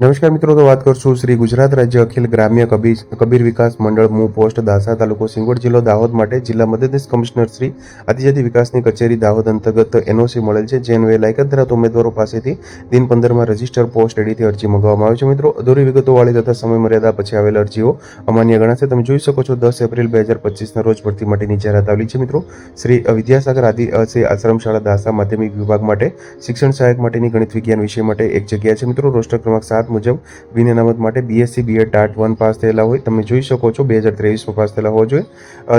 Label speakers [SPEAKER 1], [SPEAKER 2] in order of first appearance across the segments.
[SPEAKER 1] નમસ્કાર મિત્રો, તો વાત કરશું શ્રી ગુજરાત રાજ્ય અખિલ ગ્રામ્ય કબીર કબીર વિકાસ મંડળ મૂ પોસ્ટ દાસા તાલુકો સિંગોડ જિલ્લો દાહોદ માટે જિલ્લા મદદનીશ કમિશનર શ્રી આદિજાતિ વિકાસની કચેરી દાહોદ અંતર્ગત એનઓસી મળેલ છે જે અન્વયે લાયકાત ધરાવતા ઉમેદવારો પાસેથી દિન પંદરમાં રજિસ્ટર પોસ્ટ એડીથી અરજી મંગાવવામાં આવે છે. મિત્રો, અધૂરી વિગતોવાળી તથા સમય મર્યાદા પછી આવેલ અરજીઓ અમાન્ય ગણાશે. તમે જોઈ શકો છો, દસ એપ્રિલ બે હજાર પચીસના રોજ ભરતી માટેની જાહેરાત આવેલી છે. મિત્રો, શ્રી વિદ્યાસાગર આદિવાસી આશ્રમ શાળા દાસા માધ્યમિક વિભાગ માટે શિક્ષણ સહાયક માટેની ગણિત વિજ્ઞાન વિષય માટે એક જગ્યા છે. મિત્રો, રોસ્ટર ક્રમાંક સાત મુજબ વિન અનામત માટે BSc BEd TAT one pass થયેલા હોય. તમે જોઈ શકો છો, બે હજાર ત્રેવીસમાં પાસ થયેલા હોવા જોઈએ.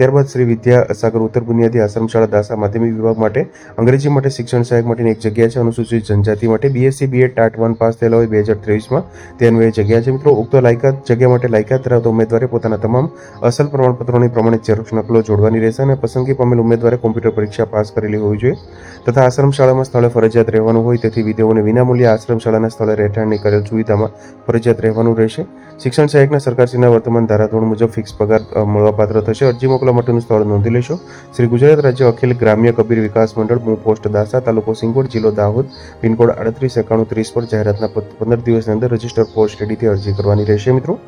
[SPEAKER 1] ત્યારબાદ શ્રી વિદ્યાસાગર ઉત્તર બુનિયાદી આશ્રમશાળા દાસા માધ્યમિક વિભાગ માટે, અંગ્રેજી માટે શિક્ષણ સહાયક માટેની એક જગ્યા છે, અનુસૂચિત જનજાતિ માટે. BSc BEd TAT one pass થયેલા હોય બે હજાર ત્રેવીસમાં તે અન્વયે જગ્યા છે મિત્રો. ઉક્ત લાયકાત, જગ્યા માટે લાયકાત ધરાવતા ઉમેદવારે પોતાના તમામ અસલ પ્રમાણપત્રોની પ્રમાણિત ઝેરોક્ષ નકલો જોડવાની રહેશે અને પસંદગી પામેલ ઉમેદવારે કોમ્પ્યુટર પરીક્ષા પાસ કરેલી હોવી જોઈએ. તથા આશ્રમશાળામાં સ્થળે ફરજિયાત રહેવાનું હોય, તેથી વિધેયોને વિનામૂલ્યે આશ્રમશાળાના સ્થળે રહેઠાણની કરેલ સુવિધામાં ફરજિયાત રહેવાનું રહેશે. શિક્ષણ સહાયકના સરકારશ્રીના વર્તમાન ધારાધોરણ મુજબ ફિક્સ પગાર મળવાપાત્ર થશે. અરજી મોકલવા માટેનું સ્થળ નોંધી લેશો. શ્રી ગુજરાત રાજ્ય અખિલ ગ્રામ્ય કબીર વિકાસ મંડળ મૂળ પોસ્ટ દાસા તાલુકો સિંગોડ, જિલ્લો દાહોદ, પિનકોડ આડત્રીસ એકાણું ત્રીસ પર જાહેરાતના પંદર દિવસની અંદર રજિસ્ટર પોસ્ટ એડીથી અરજી કરવાની રહેશે મિત્રો.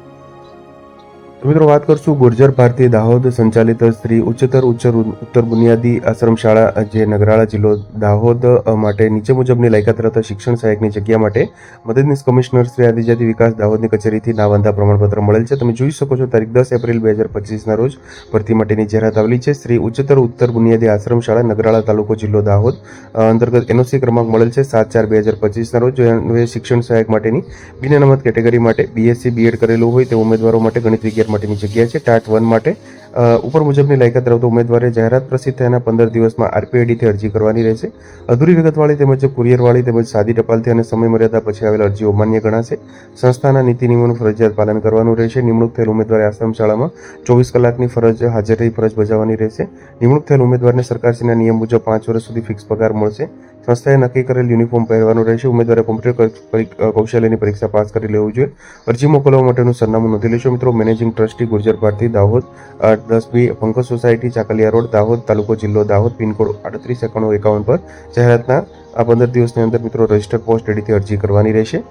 [SPEAKER 1] તો મિત્રો, વાત કરશું ગુર્જર ભારતી દાહોદ સંચાલિત સ્ત્રી ઉચ્ચતર ઉચ્ચ ઉત્તર બુનિયાદી આશ્રમ શાળા, જે નગરાળા જિલ્લો દાહોદ માટે નીચે મુજબની લાયકાત ધરાવતા શિક્ષણ સહાયકની જગ્યા માટે મદદનીશ કમિશનર શ્રી આદિજાતિ વિકાસ દાહોદની કચેરીથી નાવાંધા પ્રમાણપત્ર મળેલ છે. તમે જોઈ શકો છો, તારીખ દસ એપ્રિલ બે હજાર પચીસના રોજ ભરતી માટેની જાહેરાત આવેલી છે. શ્રી ઉચ્ચતર ઉત્તર બુનિયાદી આશ્રમ શાળા, નગરાળા તાલુકો જિલ્લો દાહોદ અંતર્ગત એનઓસી ક્રમાંક મળેલ છે. સાત ચાર બે હજાર પચીસના રોજ શિક્ષણ સહાયક માટેની બિન અનામત કેટેગરી માટે બીએસસી બીએડ કરેલું હોય તે ઉમેદવારો માટે ગણિત વિજ્ઞાન માટેની જગ્યા છે, ટાટ વન માટે. ઉપર મુજબની લાયકાત ધરાવતા ઉમેદવારે જાહેરાત પ્રસિદ્ધ થયાના પંદર દિવસમાં આરપીઆઈડીથી અરજી કરવાની રહેશે. અધૂરી વિગતવાળી તેમજ કુરિયરવાળી તેમજ સાદી ટપાલથી અને સમયમર્યાદા પછી આવેલ અરજીઓ માન્ય ગણાશે. સંસ્થાના નીતિ નિયમોનું ફરજિયાત પાલન કરવાનું રહેશે. નિમણૂક થયેલ ઉમેદવારે આશ્રમ શાળામાં ચોવીસ કલાકની ફરજ હાજર રહી ફરજ બજાવવાની રહેશે. નિમણૂક થયેલ ઉમેદવારને સરકારશ્રીના નિયમ મુજબ પાંચ વર્ષ સુધી ફિક્સ પગાર મળશે. સંસ્થાએ નક્કી કરેલ યુનિફોર્મ પહેરવાનું રહેશે. ઉમેદવારે કોમ્પ્યુટર કૌશલ્યની પરીક્ષા પાસ કરી લેવું જોઈએ. અરજી મોકલવા માટેનું સરનામું નોંધી લેશો મિત્રો. મેનેજિંગ ટ્રસ્ટી ગુર્જર ભારતી, દાહોદ દસ B Pankaj society, Chakaliya road, Dahod, તાલુકો જિલ્લો દાહોદ, પિનકોડ આડત્રીસ એકાણું એકાવન પર જાહેરાતના આ પંદર દિવસની અંદર મિત્રો રજિસ્ટર પોસ્ટ એડીથી અરજી કરવાની રહેશે.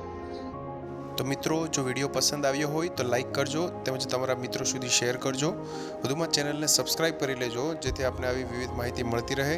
[SPEAKER 2] તો મિત્રો, જો વીડિયો પસંદ આવ્યો હોય તો લાઇક કરજો તેમજ તમારા મિત્રો સુધી શેર કરજો. વધુમાં ચેનલને સબસ્ક્રાઇબ કરી લેજો જેથી આપને આવી વિવિધ માહિતી મળતી રહે.